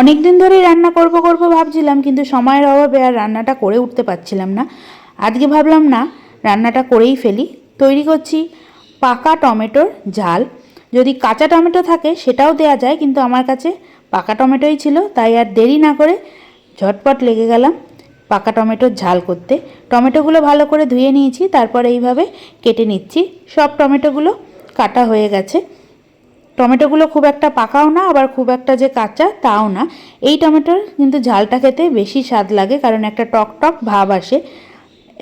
অনেক দিন ধরেই রান্না করব করব ভাবছিলাম, কিন্তু সময়ের অভাবে আর রান্নাটা করে উঠতে পারছিলাম না। আজকে ভাবলাম, না, রান্নাটা করেই ফেলি। তৈরি করছি পাকা টমেটোর ঝাল। যদি কাঁচা টমেটো থাকে সেটাও দেয়া যায়, কিন্তু আমার কাছে পাকা টমেটোই ছিল, তাই আর দেরি না করে ঝটপট লেগে গেলাম পাকা টমেটোর ঝাল করতে। টমেটোগুলো ভালো করে ধুয়ে নিয়েছি, তারপর এইভাবে কেটে নিচ্ছি। সব টমেটোগুলো কাটা হয়ে গেছে। টমেটোগুলো খুব একটা পাকাও না, আবার খুব একটা যে কাঁচা তাও না। এই টমেটোর কিন্তু ঝালটা খেতে বেশি স্বাদ লাগে, কারণ একটা টক টক ভাব আসে।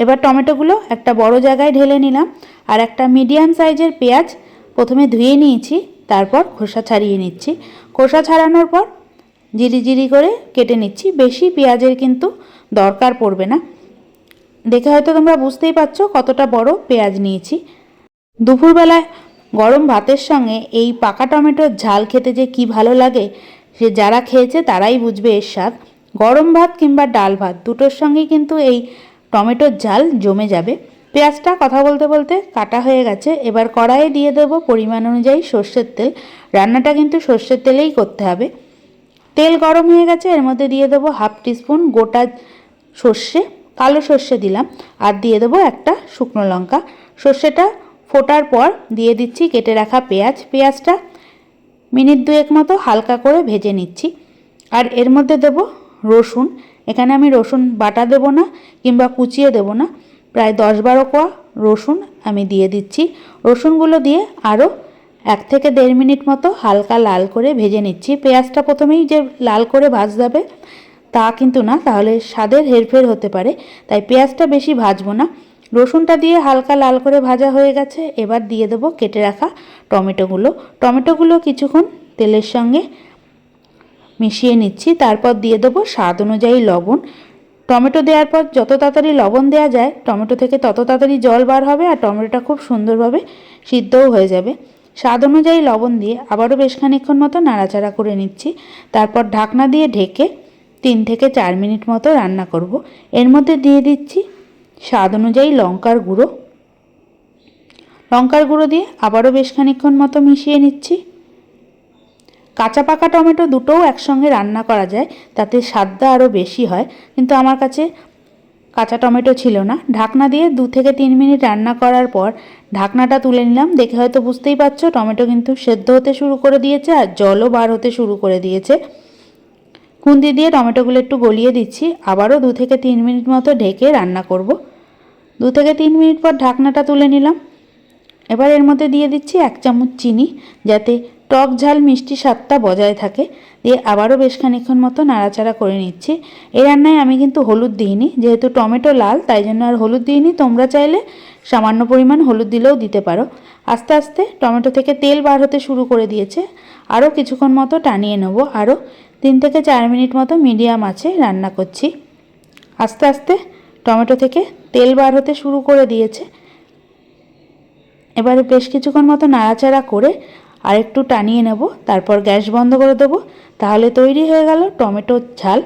এবার টমেটোগুলো একটা বড় জায়গায় ঢেলে নিলাম, আর একটা মিডিয়াম সাইজের পেঁয়াজ প্রথমে ধুয়ে নিয়েছি, তারপর খোসা ছাড়িয়ে নিচ্ছি। খোসা ছাড়ানোর পর জিরি জিরি করে কেটে নিচ্ছি, বেশি পেঁয়াজের কিন্তু দরকার পড়বে না। দেখে হয়তো তোমরা বুঝতেই পারছ কতটা বড় পেঁয়াজ নিয়েছি। দুপুরবেলায় গরম ভাতের সঙ্গে এই পাকা টমেটোর ঝাল খেতে যে কি ভালো লাগে, সে যারা খেয়েছে তারাই বুঝবে এর স্বাদ। গরম ভাত কিংবা ডাল ভাত দুটোর সঙ্গেই কিন্তু এই টমেটোর ঝাল জমে যাবে। পেঁয়াজটা কথা বলতে বলতে কাটা হয়ে গেছে। এবার কড়াইয়ে দিয়ে দেবো পরিমাণ অনুযায়ী সর্ষের তেল। রান্নাটা কিন্তু সর্ষের তেলেই করতে হবে। তেল গরম হয়ে গেছে, এর মধ্যে দিয়ে দেবো হাফ টিস্পুন গোটা সর্ষে, কালো সর্ষে দিলাম। আর দিয়ে দেবো একটা শুকনো লঙ্কা। সর্ষেটা ফোটার পর দিয়ে দিচ্ছি কেটে রাখা পেঁয়াজ। পেঁয়াজটা মিনিট দুয়েক মতো হালকা করে ভেজে নিচ্ছি। আর এর মধ্যে দেব রসুন। এখানে আমি রসুন বাটা দেব না কিংবা কুচিয়ে দেব না। প্রায় দশ বারো কোয়া রসুন আমি দিয়ে দিচ্ছি। রসুনগুলো দিয়ে আরও এক থেকে দেড় মিনিট মতো হালকা লাল করে ভেজে নিচ্ছি। পেঁয়াজটা প্রথমেই যে লাল করে ভাজতে তা কিন্তু না, তাহলে স্বাদের হেরফের হতে পারে। তাই পেঁয়াজটা বেশি ভাজবো না। রসুনটা দিয়ে হালকা লাল করে ভাজা হয়ে গেছে, এবার দিয়ে দেবো কেটে রাখা টমেটোগুলো। টমেটোগুলো কিছুক্ষণ তেলের সঙ্গে মিশিয়ে নিচ্ছি, তারপর দিয়ে দেবো স্বাদ অনুযায়ী লবণ। টমেটো দেওয়ার পর যত তাড়াতাড়ি লবণ দেওয়া যায়, টমেটো থেকে তত তাড়াতাড়ি জল বার হবে আর টমেটোটা খুব সুন্দরভাবে সিদ্ধও হয়ে যাবে। স্বাদ অনুযায়ী লবণ দিয়ে আবারও বেশ খানিক্ষণ মতো নাড়াচাড়া করে নিচ্ছি। তারপর ঢাকনা দিয়ে ঢেকে তিন থেকে চার মিনিট মতো রান্না করব। এর মধ্যে দিয়ে দিচ্ছি স্বাদ অনুযায়ী লঙ্কার গুঁড়ো। লঙ্কার গুঁড়ো দিয়ে আবারও বেশ খানিক্ষণ মতো মিশিয়ে নিচ্ছি। কাঁচা পাকা টমেটো দুটোও একসঙ্গে রান্না করা যায়, তাতে স্বাদটা আরও বেশি হয়। কিন্তু আমার কাছে কাঁচা টমেটো ছিল না। ঢাকনা দিয়ে দু থেকে তিন মিনিট রান্না করার পর ঢাকনাটা তুলে নিলাম। দেখে হয়তো বুঝতেই পারছ, টমেটো কিন্তু সেদ্ধ হতে শুরু করে দিয়েছে আর জলও বার হতে শুরু করে দিয়েছে। খুন্তি দিয়ে টমেটোগুলো একটু গলিয়ে দিচ্ছি। আবারও দু থেকে তিন মিনিট মতো ঢেকে রান্না করব। দু থেকে তিন মিনিট পর ঢাকনাটা তুলে নিলাম। এবার এর মধ্যে দিয়ে দিচ্ছি এক চামচ চিনি, যাতে টক ঝাল মিষ্টি স্বাদটা বজায় থাকে। দিয়ে আবারও বেশ খানিক্ষণ মতো নাড়াচাড়া করে নিচ্ছি। এই রান্নায় আমি কিন্তু হলুদ দিইনি, যেহেতু টমেটো লাল, তাই জন্য আর হলুদ দিইনি। তোমরা চাইলে সামান্য পরিমাণ হলুদ দিলেও দিতে পারো। আস্তে আস্তে টমেটো থেকে তেল বার হতে শুরু করে দিয়েছে। আরও কিছুক্ষণ মতো টানিয়ে নেব। আরও তিন থেকে চার মিনিট মতো মিডিয়াম আছে রান্না করছি। আস্তে আস্তে টমেটো থেকে তেল বার হতে শুরু করে দিয়েছে। এবারে বেশ কিছুক্ষণ মতো নাড়াচাড়া করে আর একটু টানিয়ে নেব, তারপর গ্যাস বন্ধ করে দেবো। তাহলে তৈরি হয়ে গেল টমেটোর ঝাল।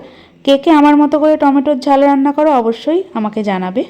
কে কে আমার মতো করে টমেটোর ঝাল রান্না করো অবশ্যই আমাকে জানাবে।